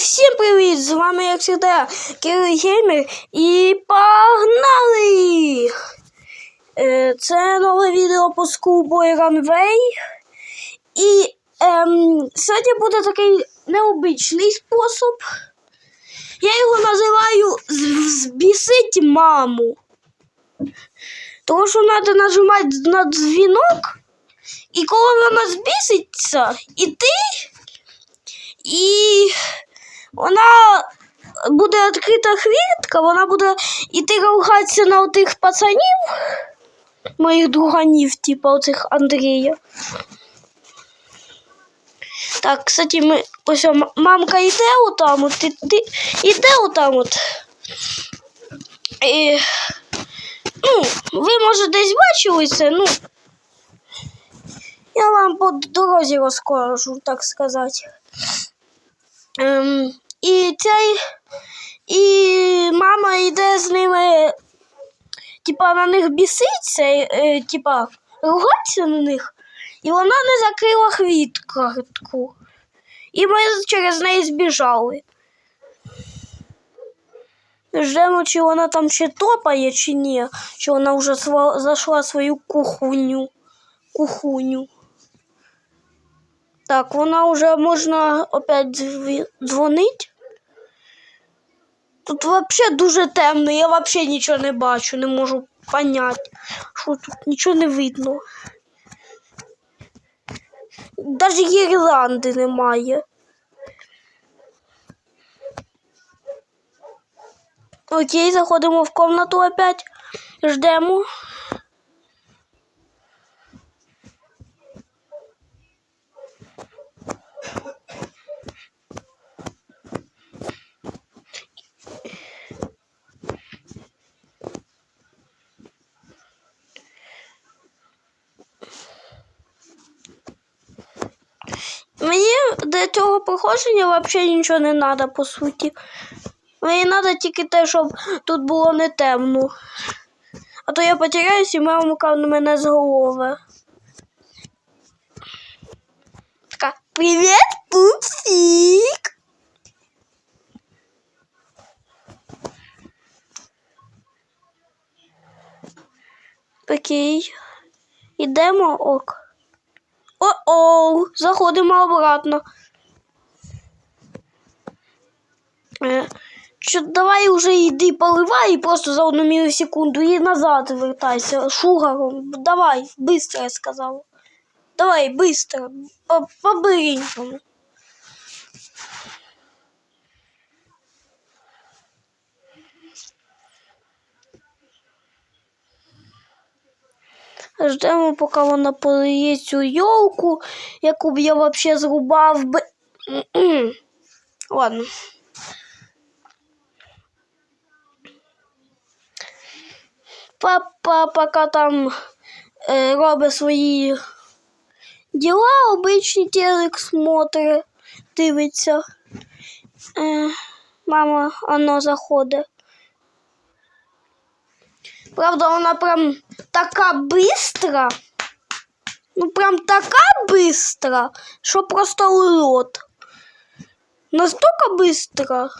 всім привіт! З вами, як завжди, Кирил Геймер. І погнали! Е, Це нове відео по Schoolboy Runway. І ем, сьогодні буде такий необичний спосіб. Я його називаю «З- збісить маму. Тому що треба нажимати на дзвінок, і коли вона збіситься, і ти і вона буде відкрита хвіртка, вона буде іти ругатися на тих пацанів, моїх друганів, типу оцих Андрія. Так, кстати, ми ось мамка йде отам, от, іде отам от. І, ну, ви, може, десь бачили це, ну. Я вам по дорозі розкажу, так сказати. Ем, і цей, і мама йде з ними, типа на них біситься, е, типа ругатися на них, і вона не закрила хвітку. І ми через неї збіжали. Ждемо, чи вона там ще топає, чи ні, чи вона вже зайшла свою кухоню. Кухоню. Так, вона вже можна опять дзвонить. Тут взагалі дуже темно, я взагалі нічого не бачу, не можу поняти, що тут нічого не видно. Навіть гірлянди немає. Окей, заходимо в комнату опять. Ждемо. Мені для цього походження взагалі нічого не треба, по суті. Мені треба тільки те, щоб тут було не темно. А то я потеряюсь і мамка на мене з голови. Така, привіт, пупсик! Окей. Ідемо ок. О-оу, заходимо обратно. Е, Що, давай уже йди поливай і просто за одну мілісекунду і назад вертайся шугаром. Давай, быстро, я сказала. Давай, быстро, по- Ждемо, поки вона полиє цю йолку, яку б я взагалі зрубав би. Ладно. Папа поки там е, робить свої діла, обичні телек смотри, дивиться. Е, мама оно заходить. Правда, вона прям така бистра. Ну, прям така бистра, що просто урод. Настолько бистра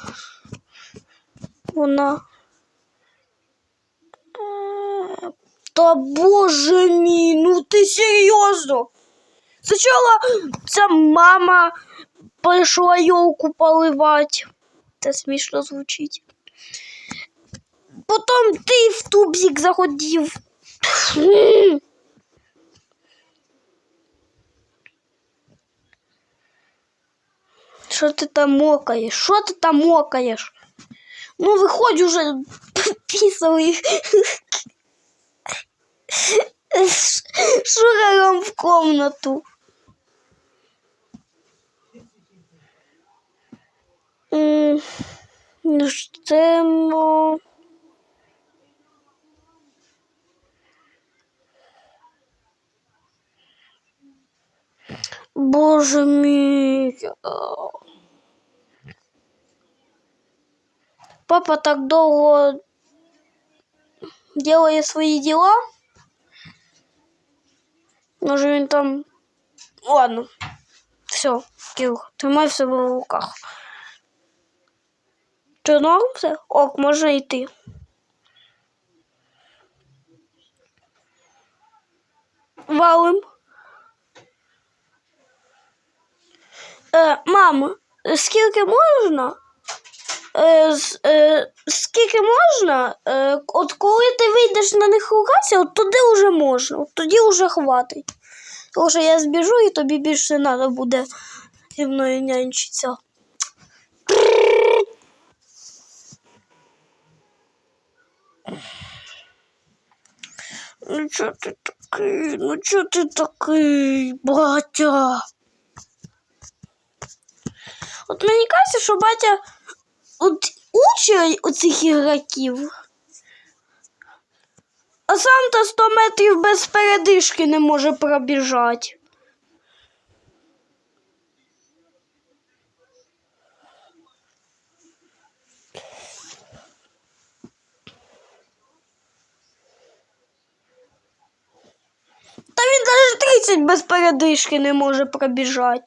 вона. Та боже мій, ну ти серйозно? Спочатку ця мама прийшла йолку поливати. Це смішно звучить. Потім ти в тубзик заходив. Що ти там мокаєш? Що ти там мокаєш? Ну, виходь уже писали. Шугаром в комнату. Ждемо. Боже мій. Папа так довго делає свої діла. Може він там. Ладно. Все, Кирил, тримай в себе в руках. Чи норм все? Ок, можна йти. Валим. Е, мам, скільки можна? Е, е, скільки можна? Е, от коли ти вийдеш на них ругатися, от туди вже можна, от тоді вже хватить. Тому що я збіжу і тобі більше не треба буде зі мною нянчитися. Ну чо ти такий? Ну чо ти такий, батя? От мені кажеться, що батя от учить оцих ігроків. А сам то 100 метрів без передишки не може пробіжати. Та він навіть 30 без передишки не може пробіжати.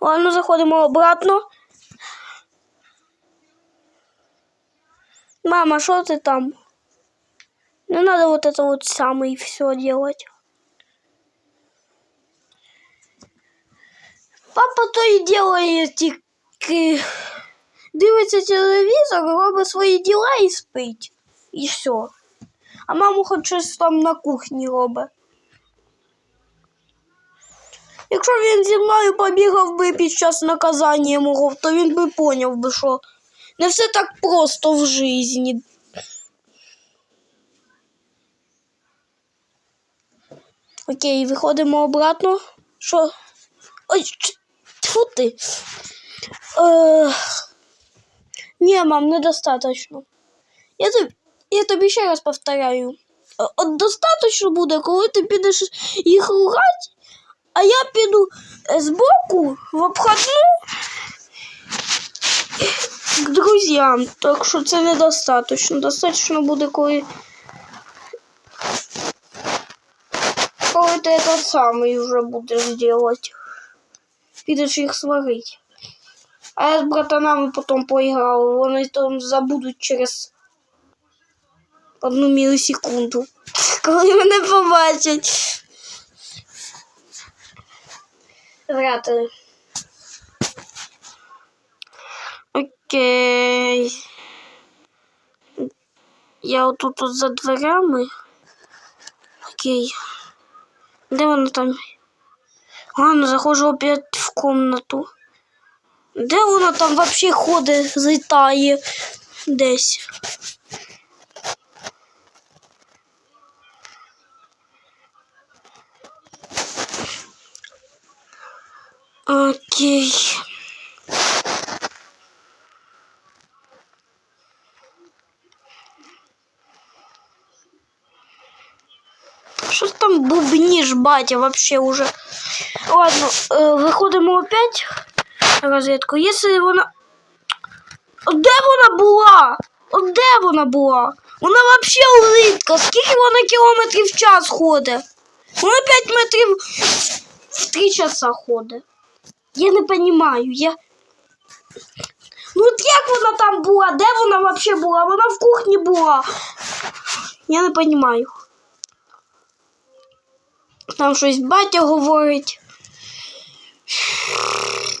Ладно, заходимо обратно. Мама, что ты там? Не надо вот это вот самое все делать. Папа то і делає тільки дивиться телевізор, робить свої діла і спить. І все. А маму хоч щось там на кухні робить. Якщо він зі мною побігав би під час наказання мого, то він би поняв би, що не все так просто в житті. Окей, виходимо обратно. Що? Ой, тьфу ти. Е... Ні, мам, недостаточно. Я тобі, я тобі ще раз повторяю. Е, От достаточно буде, коли ти підеш їх ругати, а я піду е, збоку в обходну к друзьям. Так що це недостаточно. Достаточно буде, коли. Коли ти этот самий вже будеш делать. Підеш їх сварити. А я з братанами потім поіграв. Вони там забудуть через одну мілісекунду. Коли мене побачать. Врятали. Окей. Я отут от за дверями. Окей. Де вона там? Ладно, заходжу опять в комнату. Де вона там вообще ходить, злітає десь? Окей. Що там бубніш, батя, вообще уже. Ладно, е, виходимо опять на розвідку. Якщо вона. Де вона була? Де вона була? Вона вообще улитка. Скільки вона кілометрів в час ходить? Вона 5 метрів в 3 часа ходить. Я не розумію. Я... Ну от як вона там була? Де вона вообще була? Вона в кухні була. Я не розумію. Там щось батя говорить.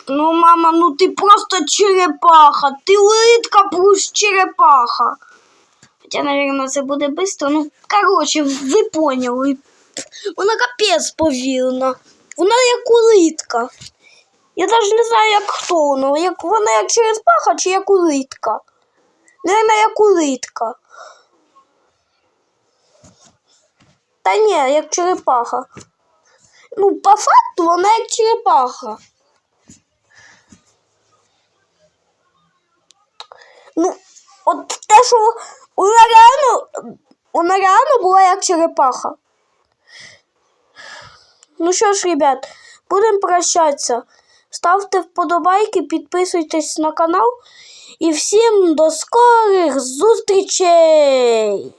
Ну, мама, ну ти просто черепаха. Ти улитка плюс черепаха. Хоча, наверное, це буде швидко. Ну, коротше, ви поняли. Вона капець повільна. Вона як улитка. Я навіть не знаю, як хто вона. Як, вона як черепаха чи як улитка. Наверное, як улитка. Та ні, як черепаха. Ну, по факту вона як черепаха. Ну, от те, що вона реально, вона реально була як черепаха. Ну що ж, ребят, будемо прощатися. Ставте вподобайки, підписуйтесь на канал. І всім до скорих зустрічей!